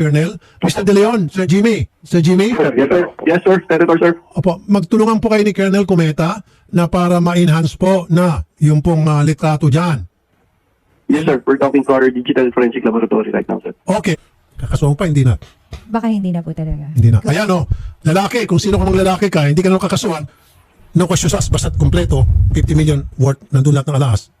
Colonel. Mr. De Leon, Sir Jimmy. Sir Jimmy? Yes, sir. Yes, sir. Senator, sir. Opo, magtulungan po kayo ni Colonel Cometa na para ma-enhance po na yung pong ah, litrato dyan. Yes, sir. We're talking to our digital forensic laboratory right now, sir. Okay. Kakasuhan pa, hindi na. Baka hindi na po talaga. Hindi na. Ayan o, lalaki, kung sino ka mang lalaki ka, hindi ka naman kakasuhan, no question asked, basta't kompleto, 50 million worth, nandun lahat ng alas.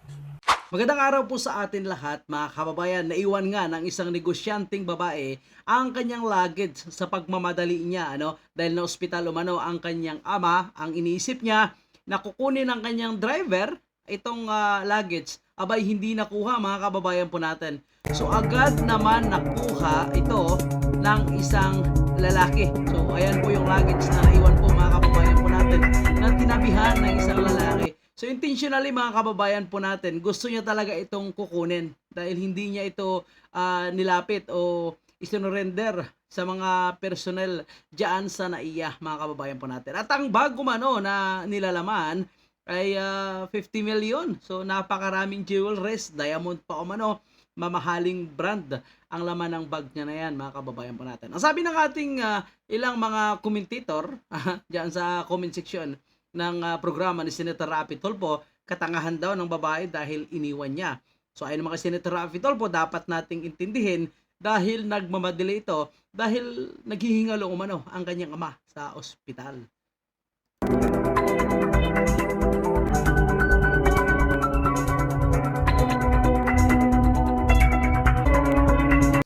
Magandang araw po sa atin lahat mga kababayan. Naiwan nga ng isang negosyanteng babae ang kanyang luggage sa pagmamadali niya ano dahil na ospital umano ang kanyang ama. Ang iniisip niya na kukunin ng kanyang driver itong ah, luggage abay hindi nakuha mga kababayan po natin. So agad naman nakuha ito ng isang lalaki. So ayan po yung luggage na naiwan po mga kababayan po natin na tinabihan ng isang lalaki. So intentionally mga kababayan po natin, gusto niya talaga itong kukunin dahil hindi niya ito ah, nilapit o isinurrender sa mga personnel diyan sa NAIA mga kababayan po natin. At ang bago mano na nilalaman ay ah, 50 million. So napakaraming jewelries, diamond pa o mano, mamahaling brand ang laman ng bag niya na yan mga kababayan po natin. Ang sabi ng ating ah, ilang mga commentator diyan sa comment section ng ah, programa ni Senator Rapi Tolpo, katangahan daw ng babae dahil iniwan niya. So ayon mga Senator Rapi Tolpo, dapat nating intindihin dahil nagmamadali ito dahil naghihingalo umano ang kanyang ama sa ospital.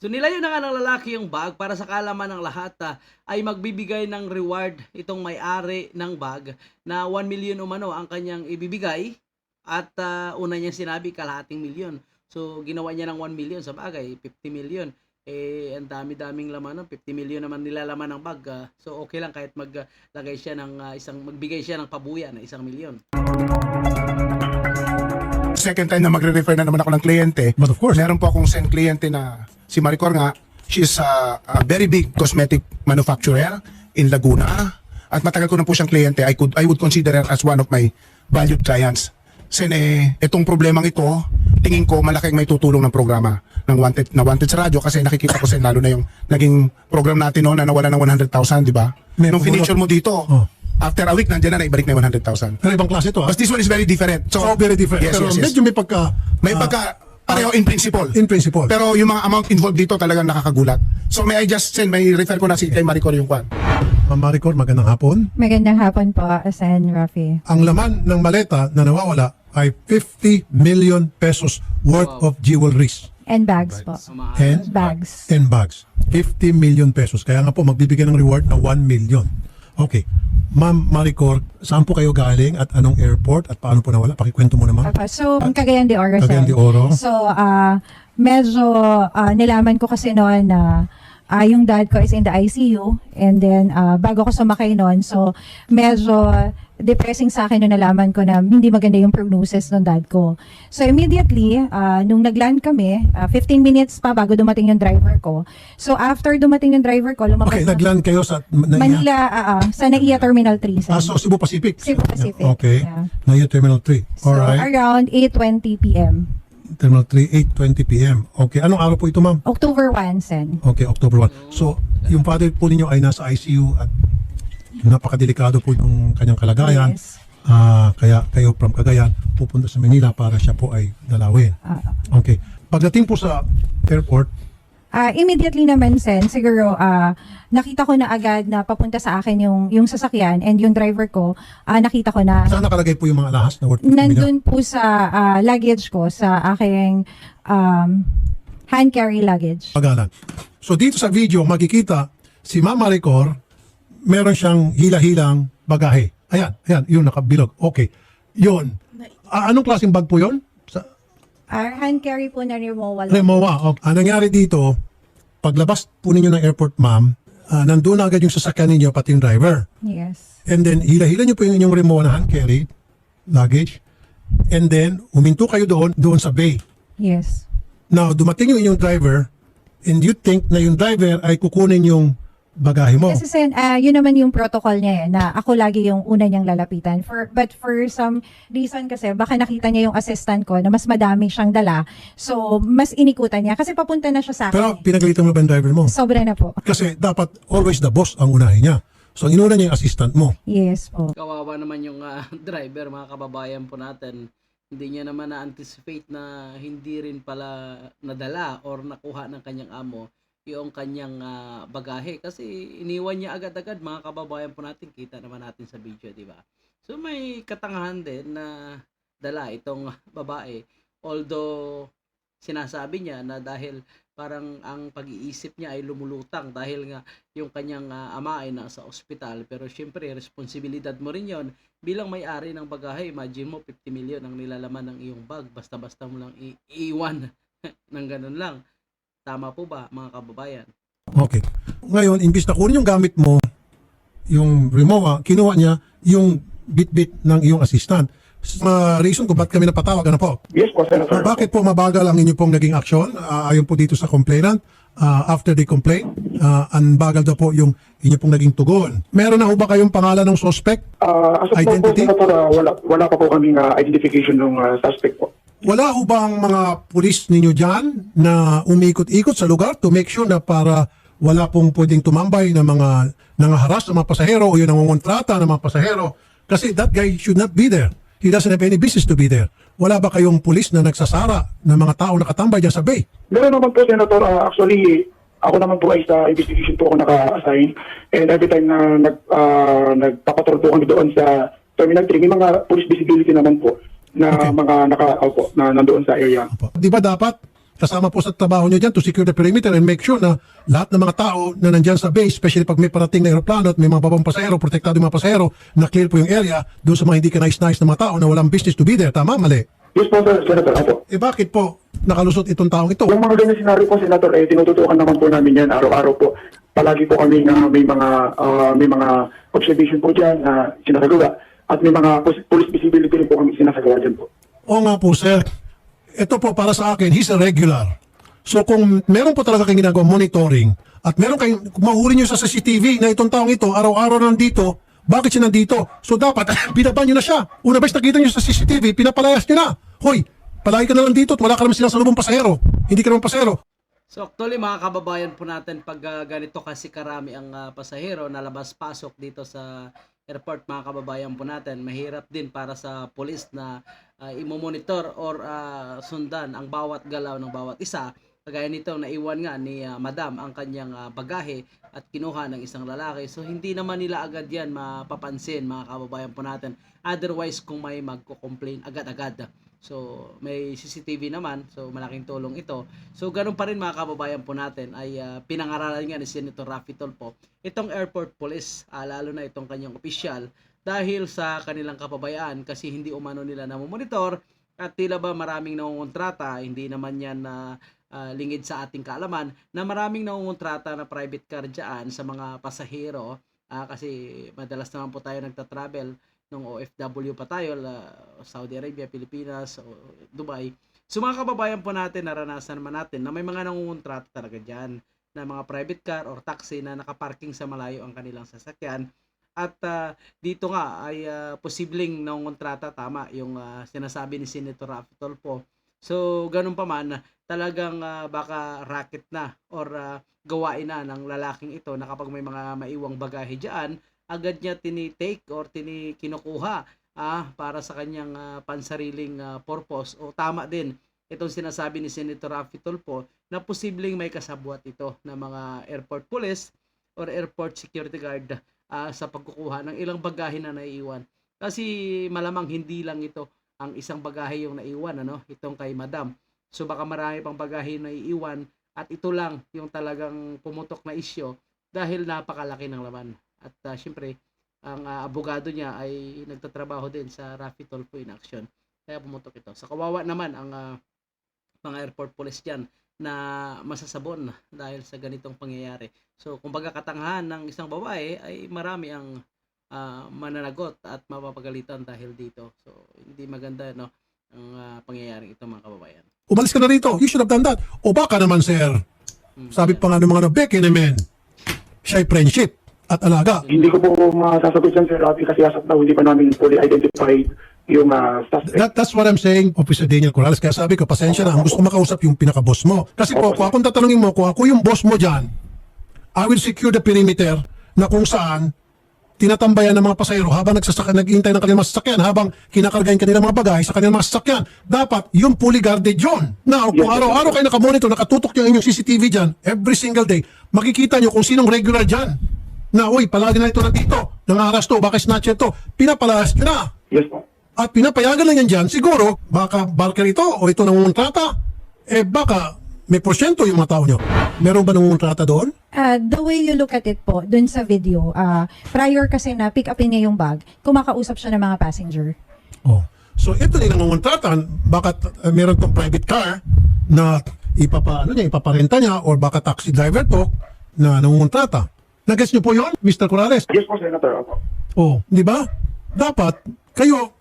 So nilayo na nga ng lalaki yung bag para sa kalaman ng lahat ah, ay magbibigay ng reward itong may-ari ng bag na 1 million umano ang kanyang ibibigay at ah, una niya sinabi kalahating milyon. So ginawa niya ng 1 million sa bagay, 50 million. Eh ang dami-daming laman, no? 50 million naman nilalaman ng bag. ah. so okay lang kahit maglagay siya ng ah, isang magbigay siya ng pabuya na isang milyon. second time na magre-refer na naman ako ng kliyente. But of course. Meron po akong send kliyente na si Maricor nga. She's a, a very big cosmetic manufacturer in Laguna. At matagal ko na po siyang kliyente. I, could, I would consider her as one of my valued clients. Sen eh, itong problemang ito, tingin ko malaking may tutulong ng programa ng Wanted, na Wanted sa radyo kasi nakikita ko sen lalo na yung naging program natin noon na nawala ng 100,000, di ba? May Nung finisher mo dito, Oh. after a week, nandiyan na, naibalik na yung 100,000. Pero ibang klase ito ha. But this one is very different. So, So, very different. Yes, Pero yes, yes. medyo may pagka... May ah, pagka pareho in principle. in principle. Pero yung mga amount involved dito talagang nakakagulat. So may I just send, may refer ko na si kay Maricor yung kwan. Ma'am Maricor, magandang hapon. Magandang hapon po, Sen Rafi. Ang laman ng maleta na nawawala ay 50 million pesos worth of jewelries And bags po. and Bags. and bags. 50 million pesos. Kaya nga po magbibigay ng reward na 1 million. Okay. Ma'am Maricor, saan po kayo galing at anong airport at paano po nawala? Pakikwento mo naman. Apa, so, ang Cagayan de Oro, Cagayan de. Oro. So, ah, medyo ah, nilaman ko kasi noon na ah, yung dad ko is in the ICU and then ah, bago ko sumakay noon, so medyo depressing sa akin nung nalaman ko na hindi maganda yung prognosis ng dad ko. So immediately, ah, nung nagland kami, ah, 15 minutes pa bago dumating yung driver ko. So after dumating yung driver ko, lumabas Okay, na- nagland kayo sa Naiya? Manila, ah, ah, sa NAIA Terminal 3. Sen. Ah, so Cebu Pacific? Cebu Pacific, Okay. yeah. Naiya Terminal 3. So, Alright. around 8.20 p.m. Terminal 3, 8.20 p.m. Okay. Anong araw po ito, ma'am? October 1, Sen. Okay, October 1. So, yung father po ninyo ay nasa ICU at napakadelikado po yung kanyang kalagayan. Yes. Ah, kaya kayo from Cagayan pupunta sa Manila para siya po ay dalawin. Ah, Okay. Pagdating po sa airport, ah, immediately naman, Sen, siguro ah, nakita ko na agad na papunta sa akin yung, yung sasakyan and yung driver ko, ah, nakita ko na saan nakalagay po yung mga alahas na worth 50 million? nandun po sa ah, luggage ko, sa aking um, hand carry luggage. Pagalan. So dito sa video makikita si Ma'am Maricor meron siyang hila-hilang bagahe. Ayan, ayan, yun nakabilog. Okay. Yun. Ah, anong klaseng bag po yun? Sa Our hand carry po na removal. Remoa. Okay. Ang nangyari dito, paglabas po ninyo ng airport, ma'am, ah, nandun na agad yung sasakyan ninyo, pati yung driver. yes. And then, hila-hila nyo po yung inyong Remoa na hand carry, luggage. And then, huminto kayo doon, doon sa bay. Yes. Now, dumating yung inyong driver, and you think na yung driver ay kukunin yung bagahe mo. Kasi sen, ah, yun naman yung protocol niya eh, na ako lagi yung una niyang lalapitan. For, but for some reason kasi, baka nakita niya yung assistant ko na mas madami siyang dala. So, mas inikutan niya. Kasi papunta na siya sa akin. Pero eh. pinagalitan mo ba yung driver mo? Sobra na po. Kasi dapat always the boss ang unahin niya. So, ang inuna niya yung assistant mo. Yes po. Kawawa naman yung ah, driver, mga kababayan po natin. Hindi niya naman na-anticipate na hindi rin pala nadala or nakuha ng kanyang amo yung kanyang ah, bagahe. Kasi iniwan niya agad-agad, mga kababayan po natin. Kita naman natin sa video, di ba? So may katangahan din na dala itong babae. Although sinasabi niya na dahil parang ang pag-iisip niya ay lumulutang dahil nga yung kanyang ah, ama ay nasa ospital pero syempre responsibilidad mo rin yon bilang may-ari ng bagahe imagine mo 50 million ang nilalaman ng iyong bag basta-basta mo lang iiwan ng ganun lang tama po ba mga kababayan Okay. Ngayon, imbis na kunin yung gamit mo, yung Rimowa, kinuha niya yung bit-bit ng iyong assistant. Sa reason kung ba't kami napatawag, ano po? Yes po, Senator. Ah, bakit po mabagal ang inyo pong naging action Ah, ayon po dito sa complainant? Ah, after the complaint, ah, ang bagal daw po yung inyo pong naging tugon. Meron na ho ba kayong pangalan ng suspect? Ah, as of now po, Identity? Senator, ah, wala, wala pa po kaming ah, identification ng ah, suspect po. Wala ho bang mga pulis ninyo dyan na umikot-ikot sa lugar to make sure na para wala pong pwedeng tumambay na mga nangaharas ng mga pasahero o yung nangungontrata ng mga pasahero? Kasi that guy should not be there. He doesn't have any business to be there. Wala ba kayong pulis na nagsasara ng mga tao nakatambay dyan sa bay? Meron naman po, Senator, ah, actually, ako naman po ay sa investigation po ako naka-assign. And every time na nag, uh, nagpapatrol po kami doon sa Terminal 3, may mga police visibility naman po na Okay. mga naka, opo, na nandoon sa area. Opo. Di ba dapat kasama po sa trabaho nyo dyan to secure the perimeter and make sure na lahat ng mga tao na nandyan sa base, especially pag may parating na aeroplano at may mga babang pasahero, protektado yung mga pasahero, na clear po yung area doon sa mga hindi ka nice-nice na mga tao na walang business to be there. Tama, mali. Yes po, sir, Senator, opo. Eh bakit po nakalusot itong taong ito? Yung mga ganyan scenario po, Senator, eh, tinututukan naman po namin yan araw-araw po. Palagi po kami na may mga ah, may mga observation po dyan na sinasagawa at may mga police visibility rin po kami sinasagawa dyan po. Oo nga po, sir. Ito po para sa akin, he's a regular. So kung meron po talaga kayong ginagawa monitoring at meron kayong mahuli nyo sa CCTV na itong taong ito araw-araw nandito, bakit siya nandito? So dapat binaban nyo na siya. Una ba nakita nyo sa CCTV, pinapalayas nyo na. Hoy, palagi ka na lang dito at wala ka naman silang salubong pasahero. Hindi ka naman pasahero. So actually mga kababayan po natin pag ah, ganito kasi karami ang ah, pasahero na labas-pasok dito sa airport mga kababayan po natin, mahirap din para sa police na ah, imomonitor or ah, sundan ang bawat galaw ng bawat isa. Kagaya nito, naiwan nga ni ah, Madam ang kanyang ah, bagahe at kinuha ng isang lalaki. So hindi naman nila agad yan mapapansin mga kababayan po natin. Otherwise kung may magko-complain agad-agad. So, may CCTV naman. So, malaking tulong ito. So, ganun pa rin mga kababayan po natin ay ah, pinangaralan nga ni Senator Raffy Tolpo itong airport police, ah, lalo na itong kanyang opisyal dahil sa kanilang kapabayaan kasi hindi umano nila na monitor at tila ba maraming nangungontrata, hindi naman yan na ah, lingid sa ating kaalaman na maraming nangungontrata na private car dyan sa mga pasahero ah, kasi madalas naman po tayo nagta-travel nung OFW pa tayo, la, Saudi Arabia, Pilipinas, o Dubai. So mga kababayan po natin, naranasan naman natin na may mga nangungontrata talaga dyan na mga private car or taxi na nakaparking sa malayo ang kanilang sasakyan. At ah, dito nga ay ah, posibleng nangungontrata, tama, yung ah, sinasabi ni Senator Rafi Tolpo. So ganun pa man, talagang ah, baka racket na or ah, gawain na ng lalaking ito na kapag may mga maiwang bagahe dyan, agad niya tinitake or tini kinukuha ah, para sa kanyang ah, pansariling ah, purpose o tama din itong sinasabi ni Senator Rafi Tulfo na posibleng may kasabwat ito ng mga airport police or airport security guard ah, sa pagkukuha ng ilang bagahe na naiiwan. Kasi malamang hindi lang ito ang isang bagahe yung naiwan ano, itong kay Madam. So baka marami pang bagahe na iiwan at ito lang yung talagang pumutok na isyo dahil napakalaki ng laman. At uh, syempre, ang ah, abogado niya ay nagtatrabaho din sa Rafi Tolpo in action. Kaya pumutok ito. Sa kawawa naman ang ah, mga airport police dyan na masasabon dahil sa ganitong pangyayari. So, kumbaga katangahan ng isang babae ay marami ang ah, mananagot at mapapagalitan dahil dito. So, hindi maganda no ang ah, pangyayari ito mga kababayan. Umalis ka na rito. You should have done that. O baka naman, sir. Sabi pa nga ng mga na, Becky naman. siya ay friendship at alaga. Hindi ko po masasagot yan, Sir Rafi, kasi as of now, hindi pa namin fully identified yung ah, suspect. That, that's what I'm saying, Officer Daniel Corrales. Kaya sabi ko, pasensya na, ang gusto ko makausap yung pinaka-boss mo. Kasi po, kung akong tatanungin mo, kung ako yung boss mo dyan, I will secure the perimeter na kung saan tinatambayan ng mga pasahero habang nagsasakyan, naghihintay ng kanilang mga sasakyan, habang kinakargahan kanilang mga bagay sa kanilang mga sasakyan. Dapat yung fully guarded yun. Now, kung araw-araw kayo nakamonitor, nakatutok yung inyong CCTV dyan, every single day, makikita nyo kung sinong regular dyan. Na, uy, palagi na ito nandito, nangaras to, baka snatcher to, pinapalas nyo na Yes po. at pinapayagan lang yan dyan, siguro, baka barker ito o ito nangungontrata, eh baka may porsyento yung mga tao nyo. Meron ba nangungontrata doon? Uh, the way you look at it po, dun sa video, uh, prior kasi na pick upin niya yung bag, kumakausap siya ng mga passenger. Oh. So ito din nangungontrata, baka uh, meron tong private car na ipapa, ano niya, ipaparenta niya or baka taxi driver to na nangungontrata. Nag-guess po yon, Mr. Corrales? Yes po, Senator. Opo. Oh, di ba? Dapat, kayo,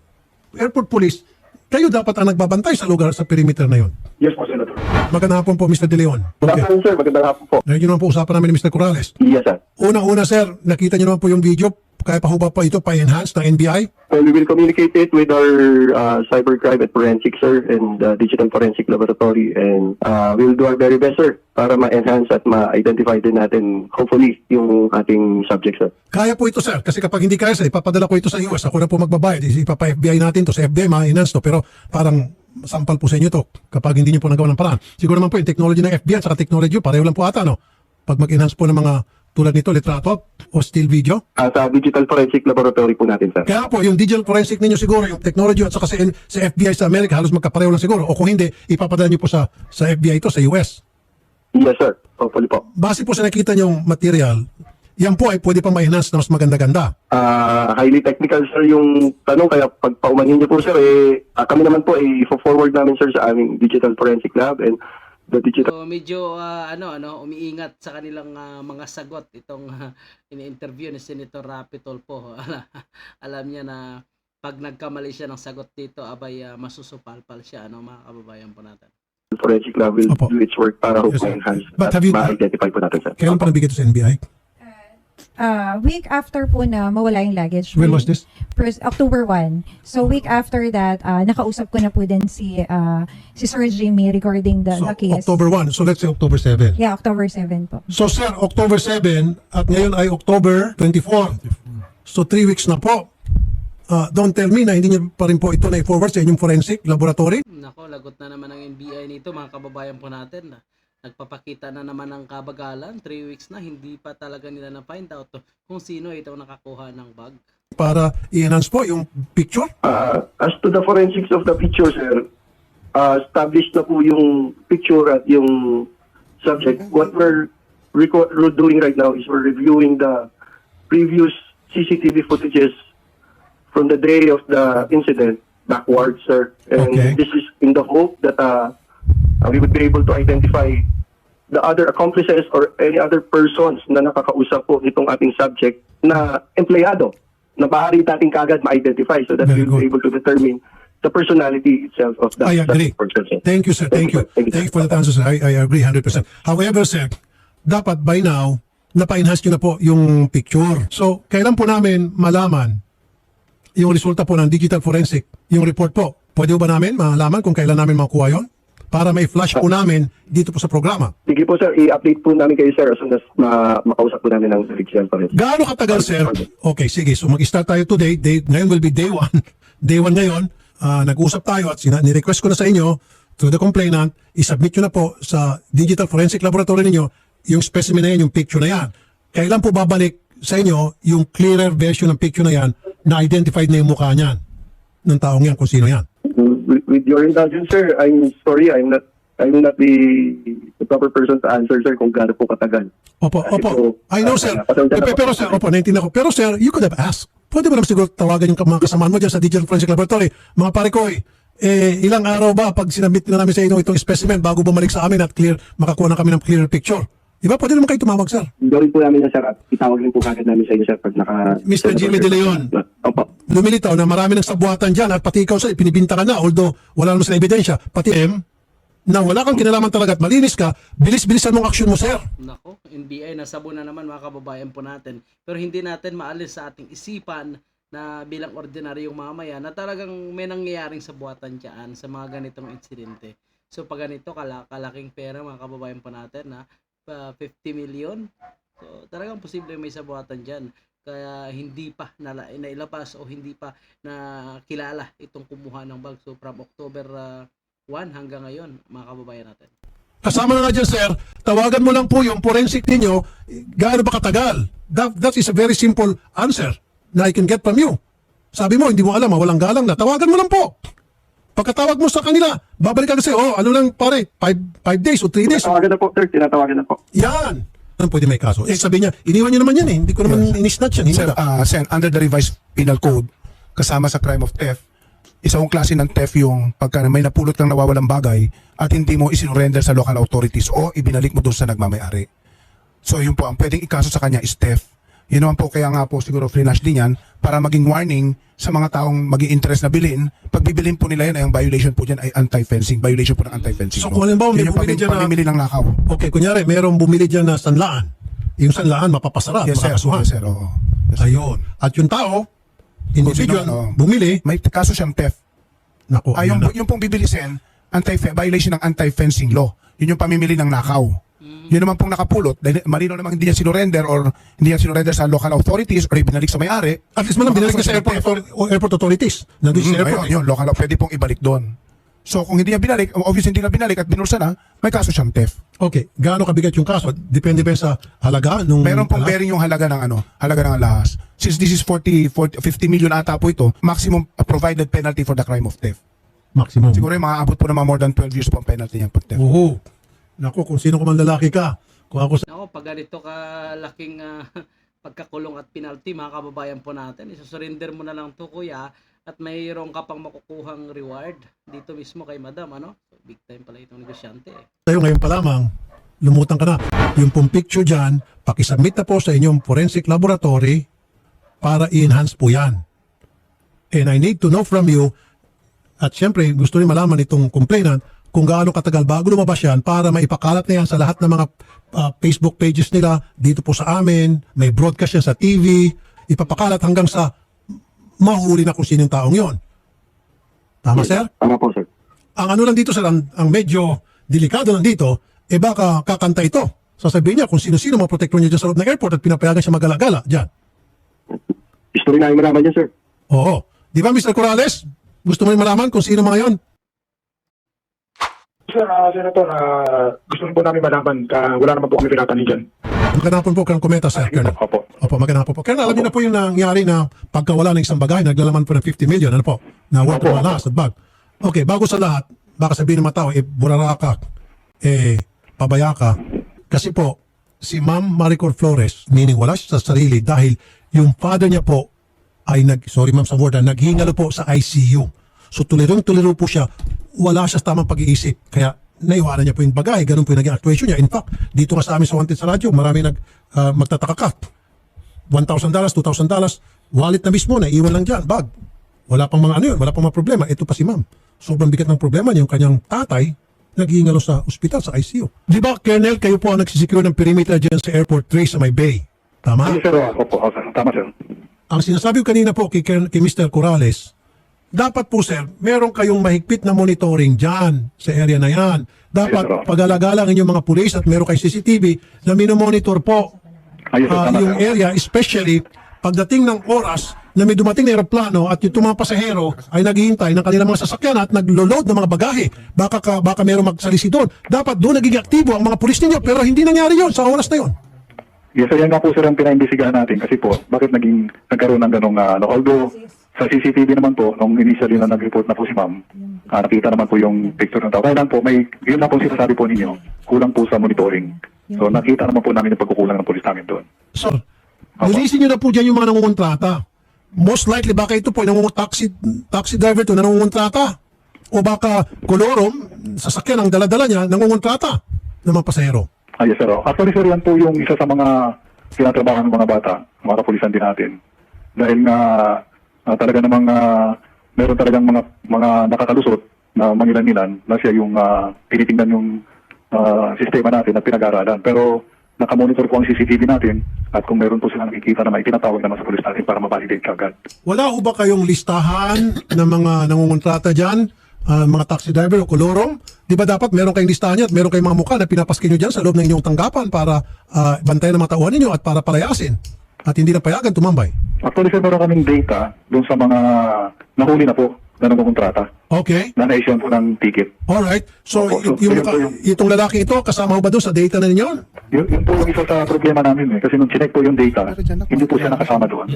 airport police, kayo dapat ang nagbabantay sa lugar sa perimeter na yon. Yes po, Senator. Magandang hapon po, Mr. De Leon. Good Okay. afternoon, sir. Magandang hapon po. Ngayon yun naman po usapan namin ni Mr. Corrales. Yes, sir. Una-una sir, nakita niyo naman po yung video, kaya pa ho ba pa ito pa-enhance ng NBI? Well, we will communicate it with our uh, cybercrime at forensic, sir, and uh, digital forensic laboratory. And uh, we will do our very best, sir, para ma-enhance at ma-identify din natin, hopefully, yung ating subject, sir. Kaya po ito sir, kasi kapag hindi kaya sir, ipapadala ko ito sa US, ako na po magbabayad, ipapa-FBI natin to sa FBI, ma-enhance to, pero parang sampal po sa inyo to kapag hindi niyo po nagawa ng paraan. Siguro naman po yung technology ng FBI at saka technology pareho lang po ata, no? Pag mag-enhance po ng mga tulad nito, litrato o still video. Uh, digital forensic laboratory po natin, sir. Kaya po, yung digital forensic ninyo siguro, yung technology at saka sa, sa FBI sa Amerika, halos magkapareho lang siguro. O kung hindi, ipapadala niyo po sa, sa FBI ito, sa US. Yes, sir. Hopefully po. Base po sa nakita niyong material, yan po ay pwede pa ma-enhance na mas maganda-ganda. Uh, highly technical, sir, yung tanong. Kaya pag paumanhin niyo po, sir, eh, ah, kami naman po, eh, forward namin, sir, sa aming digital forensic lab and the digital So medyo ah, ano ano umiingat sa kanilang ah, mga sagot itong ah, ini-interview ni Senator Rapi Tulfo. Alam niya na pag nagkamali siya ng sagot dito, abay ah, masusupalpal siya ano mga kababayan po natin. forensic lab will Opo. do its work para Yes, sir. enhance But at have you- ma-identify po natin, sir. Kailan pa nabigay ito sa NBI? Uh, week after po na mawala yung luggage. When was this? First, October 1. So week after that, uh, nakausap ko na po din si uh, si Sir Jimmy regarding the, So, the case. October 1. So, let's say October 7. Yeah, October 7 po. So, sir, October 7 at ngayon ay October 24. So, three weeks na po. Ah, don't tell me na hindi niyo pa rin po ito na-forward sa inyong forensic laboratory. Nako, lagot na naman ang NBI nito mga kababayan po natin. Nagpapakita na naman ng kabagalan, 3 weeks na, hindi pa talaga nila na-find out kung sino itong nakakuha ng bag. para i-enhance po yung picture. Uh, as to the forensics of the picture, sir, uh, established na po yung picture at yung subject. What we're, reco- we're doing right now is we're reviewing the previous CCTV footages from the day of the incident backwards, sir. And Okay. this is in the hope that uh, we would be able to identify the other accomplices or any other persons na nakakausap po itong ating subject na empleyado na maaari natin kagad ma-identify so that Very we'll be able to determine the personality itself of the I agree. suspect person. Thank you, sir. Thank you. Thank you, Thank you for that answer, sir. I, I agree 100%. However, sir, dapat by now, napa-enhance nyo na po yung picture. So, kailan po namin malaman yung resulta po ng digital forensic, yung report po? Pwede ba namin malaman kung kailan namin makuha yon? Para may flash po namin dito po sa programa. Sige po sir, i-update po namin kayo sir as soon as ma- makausap po namin ng digital forensic. Gaano katagal, sir? Okay, sige. So mag-start tayo today. Day, ngayon will be day one. Day one ngayon. ah, nag-usap tayo at sina- ni-request ko na sa inyo to the complainant, isubmit nyo na po sa Digital Forensic Laboratory ninyo yung specimen na yan, yung picture na yan. Kailan po babalik sa inyo yung clearer version ng picture na yan na identified na yung mukha niyan ng taong yan kung sino yan? With, with your indulgence sir, I'm sorry, I'm not I'm not the, the proper person to answer sir kung gaano po katagal. Opo, Kasi opo. po, I know, ah, sir. na Pero, po. pero, sir, opo, naintindihan ko. Pero, sir, you could have asked. Pwede ba naman siguro tawagan yung mga kasamaan mo dyan sa Digital Forensic Laboratory? Mga pare ko, eh, eh, ilang araw ba pag sinabit na namin sa inyo itong specimen bago bumalik sa amin at clear, makakuha na kami ng clearer picture? Di ba? Pwede naman kayo tumawag, sir. Gawin po namin yan sir at itawag rin po kagad namin sa inyo sir pag naka... Mr. Jimmy De Leon. Opo. Lumilitaw na marami ng sabuatan dyan at pati ikaw, sir, pinibinta ka na. Although, wala naman sa ebidensya. Pati M, na wala kang kinalaman talaga at malinis ka, bilis-bilisan mong aksyon mo, sir. Nako, NBI, nasabo na naman mga kababayan po natin. Pero hindi natin maalis sa ating isipan na bilang ordinaryong mamaya na talagang may nangyayaring sa buhatan dyan sa mga ganitong insidente. So pag ganito, kala kalaking pera mga kababayan po natin na 50 million. So talagang posible may sabuhatan dyan. Kaya hindi pa nala, nailabas o hindi pa na kilala itong kumuha ng bag. So from October ah, 1 hanggang ngayon, mga kababayan natin. Kasama na nga dyan, sir, tawagan mo lang po yung forensic ninyo, gaano ba katagal? That, that is a very simple answer na I can get from you. Sabi mo, hindi mo alam, walang galang na. Tawagan mo lang po. Pagkatawag mo sa kanila, babalik ka kasi, oh, ano lang pare, 5 days o 3 days. Tinatawagan na po, sir. Tinatawagan na po. Yan. Ano pwede may kaso? Eh, sabi niya, iniwan niyo naman yan eh. Hindi ko naman inisnatch yan. Hindi Sir, ka. ah, Sen, under the revised penal code, kasama sa crime of theft, isang klase ng theft yung pagka may napulot kang nawawalang bagay at hindi mo isinurrender sa local authorities o ibinalik mo doon sa nagmamayari. So yun po, ang pwedeng ikaso sa kanya is theft. Yun naman po, kaya nga po siguro flash din yan para maging warning sa mga taong maging interest na bilhin. Pag bibilin po nila yan, ay ang violation po dyan ay anti-fencing. Violation po ng anti-fencing. So, kung halimbawa may bumili dyan na- ng nakaw. Okay, kunyari, mayroong bumili dyan na sanlaan. Yung sanlaan, mapapasarap, Yes, sir. Yes, sir. Oo. Yes, sir. Ayun. At yung tao, individual, ano, bumili, May kaso siyang theft. naku, Ah, yung, na. yung pong bibilisin, anti violation ng anti-fencing law. Yun yung pamimili ng nakaw. Yun naman pong nakapulot, dahil malino namang hindi yan sinurrender or hindi yan sinurrender sa local authorities or ibinalik sa may-ari. At least man lang, binalik na sa airport, author- o airport authorities. Nandun sa Mm, airport. ayun, yun, local, pwede pong ibalik doon. So kung hindi niya binalik, obviously hindi na binalik at binulsa na, may kaso siyang theft. Okay, gaano kabigat yung kaso? Depende ba sa halaga nung Meron pong bearing yung halaga ng ano, halaga ng alahas. Since this is 40, 40 50 million ata po ito, maximum uh, provided penalty for the crime of theft. maximum. Siguro yung mga abot po mga more than 12 years po ang penalty niyan pag theft. Oo. Naku, kung sino ko man lalaki ka, kung ako sa Ako, pag ganito kalaking ah, pagkakulong at penalty, mga kababayan po natin, isusurrender mo na lang to kuya at mayroon ka pang makukuhang reward dito mismo kay madam, ano? Big time pala itong negosyante eh. tayo ngayon pa lamang, lumutang ka na. Yung pong picture dyan, pakisubmit na po sa inyong forensic laboratory para i-enhance po yan. And I need to know from you, at syempre gusto rin malaman itong complainant, kung gaano katagal bago lumabas yan para maipakalat na yan sa lahat ng mga ah, Facebook pages nila dito po sa amin, may broadcast yan sa TV, ipapakalat hanggang sa mahuli na kung sinong taong yon. Tama, sir? Tama po, sir. ang ano lang dito sir, ang, ang medyo delikado lang dito, eh baka kakanta ito. Sasabihin niya kung sino-sino mga niya dyan sa loob ng airport at pinapayagan siya magalagala dyan. Gusto rin namin malaman yan, sir. Oo. Di ba Mr. Corrales? Gusto mo rin malaman kung sino mga yon? Sir, uh, Senator, ah, gusto po namin malaman. ka wala naman po kami pinatani dyan. Magandang hapon po kang komenta, sir. Colonel. Opo. Opo, magandang hapon po. Colonel, alam niyo na po yung nangyari na pagkawala ng isang bagay, naglalaman po ng 50 million, ano po, na water Opo. malas at bag. Okay, bago sa lahat, baka sabihin ng mga tao, eh, burara ka, eh, pabaya ka. Kasi po, si Ma'am Maricor Flores, meaning wala siya sa sarili dahil yung father niya po ay nag, sorry ma'am sa word, naghingalo po sa ICU. So tulirong-tuliro po siya, wala siya sa tamang pag-iisip. Kaya naiwanan niya po yung bagay, ganun po yung naging actuation niya. In fact, dito nga sa amin sa Wanted sa radyo, marami nag, ah, magtataka ka. $1,000, $2,000, wallet na mismo, naiiwan lang dyan, bag. Wala pang mga ano yun, wala pang mga problema. Ito pa si ma'am. Sobrang bigat ng problema niya, yung kanyang tatay, naghihingalo sa ospital, sa ICU. Di ba, Colonel, kayo po ang nagsisecure ng perimeter dyan sa Airport 3 sa may bay? Tama? sir. Opo, opo. Tama, sir. Ang sinasabi ko kanina po kay, kay Mr. Corrales, dapat po sir, meron kayong mahigpit na monitoring dyan sa area na yan. Yes, Dapat sir. pag-alagalang inyong mga pulis at meron kayong CCTV na minomonitor po Ayos, sir. ah, yung area, especially pagdating ng oras na may dumating na aeroplano at yung mga pasahero ay naghihintay ng kanilang mga sasakyan at naglo-load ng mga bagahe. Baka, ka, baka meron magsalisi doon. Dapat doon naging aktibo ang mga pulis ninyo pero hindi nangyari yon sa oras na yon. Yes, sir, yan nga po sir ang pinaimbestigahan natin kasi po, bakit naging nagkaroon ng ganong, ano, although sa CCTV naman po, nung initially na nag-report na po si ma'am, ah, nakita naman po yung picture ng tao. Kaya lang po, may, yun lang po sinasabi po ninyo, kulang po sa monitoring. So nakita naman po namin yung pagkukulang ng polis namin doon. So, nilisin nyo na po dyan yung mga nangungontrata. Most likely, baka ito po, yung taxi, taxi driver to, nangungontrata. O baka kolorom, sasakyan ang daladala niya, nangungontrata ng mga pasahero. Ah, yes, sir. Actually, sir, yan po yung isa sa mga tinatrabahan ng mga bata, mga kapulisan din natin. Dahil nga ah, talaga namang ah, meron talagang mga mga nakakalusot na mangilan-ilan na siya yung ah, tinitingnan yung ah, sistema natin at pinag-aaralan. Pero nakamonitor po ang CCTV natin at kung meron po silang nakikita na may tinatawag naman sa polis natin para ma-validate kagad. Wala ho ba kayong listahan ng mga nangungontrata dyan? ah, mga taxi driver o kolorong? Di ba dapat meron kayong listahan niya at meron kayong mga mukha na pinapaskin nyo dyan sa loob ng inyong tanggapan para ah, bantayan ang mga tauhan ninyo at para palayasin at hindi na payagan tumambay? Actually, sir, meron kaming data doon sa mga nahuli na po na nagkukontrata Okay. na na-issue po ng ticket. Alright. So, Opo, so, y- yung, yun yung- itong lalaki ito, kasama ba doon sa data na ninyo? Yun, yun po yung isa sa problema namin eh. Kasi nung chinek po yung data, hindi po siya nakasama doon.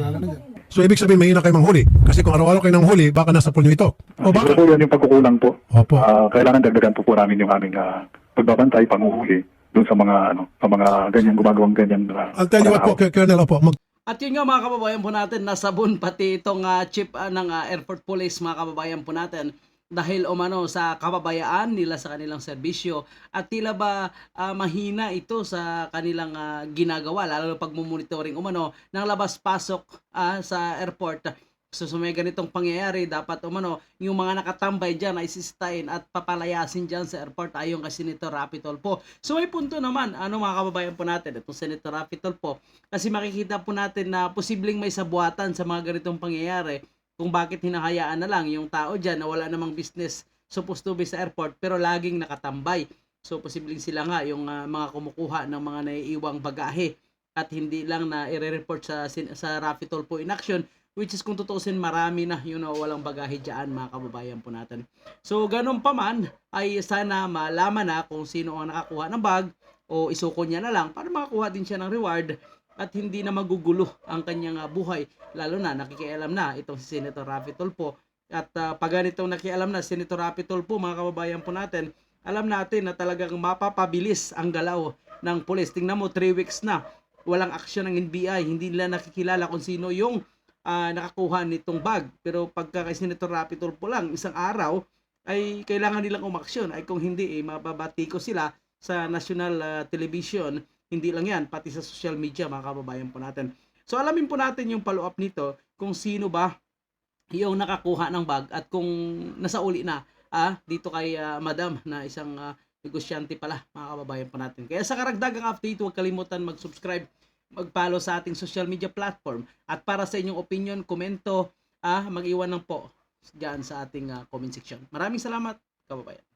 So, ibig sabihin, may na kayo manghuli. Kasi kung araw-araw kayo nanghuli, baka nasa pool nyo ito. O Siguro baka? po yan yung pagkukulang po. Opo. Ah, kailangan dagdagan po po namin yung aming ah, pagbabantay, panguhuli doon sa mga ano, sa mga ganyan gumagawang ganyan. ah, I'll tell you what po. Colonel, opo. Mag- At yun nga mga kababayan po natin, nasabon pati itong ah, chief ah, ng ah, airport police mga kababayan po natin dahil umano sa kababayaan nila sa kanilang serbisyo at tila ba ah, mahina ito sa kanilang ah, ginagawa lalo na pagmumonitoring umano ng labas-pasok ah, sa airport. So sa may ganitong pangyayari, dapat umano, yung mga nakatambay dyan ay sistain at papalayasin dyan sa airport ayon kay Senator Rapi Tulfo. So may punto naman, ano mga kababayan po natin, itong Senator Rapi Tulfo, kasi makikita po natin na posibleng may sabuatan sa mga ganitong pangyayari kung bakit hinahayaan na lang yung tao dyan na wala namang business supposed to be sa airport pero laging nakatambay. So posibleng sila nga yung ah, mga kumukuha ng mga naiiwang bagahe at hindi lang na i-report sa sa Rafi Tulfo in action which is kung tutuusin marami na yun know, walang bagahe dyan mga kababayan po natin. So ganun pa man ay sana malaman na kung sino ang nakakuha ng bag o isuko niya na lang para makakuha din siya ng reward at hindi na magugulo ang kanyang ah, buhay. Lalo na nakikialam na itong si Senator Rafi Tulfo. At uh, pag ganitong nakialam na Senator Rapi Tulfo mga kababayan po natin alam natin na talagang mapapabilis ang galaw ng pulis. Tingnan mo 3 weeks na walang aksyon ng NBI hindi nila nakikilala kung sino yung ah, nakakuha nitong bag. Pero pagka kay Senator Rapi Tulfo lang isang araw ay kailangan nilang umaksyon. Ay kung hindi eh mababati ko sila sa national ah, television. Hindi lang yan pati sa social media mga kababayan po natin. So alamin po natin yung follow up nito kung sino ba yung nakakuha ng bag at kung nasa uli na ah, dito kay ah, madam na isang ah, negosyante pala mga kababayan po natin. Kaya sa karagdagang update huwag kalimutan mag-subscribe mag-follow sa ating social media platform at para sa inyong opinion, komento, ah, mag-iwan ng po diyan sa ating ah, comment section. Maraming salamat, kababayan.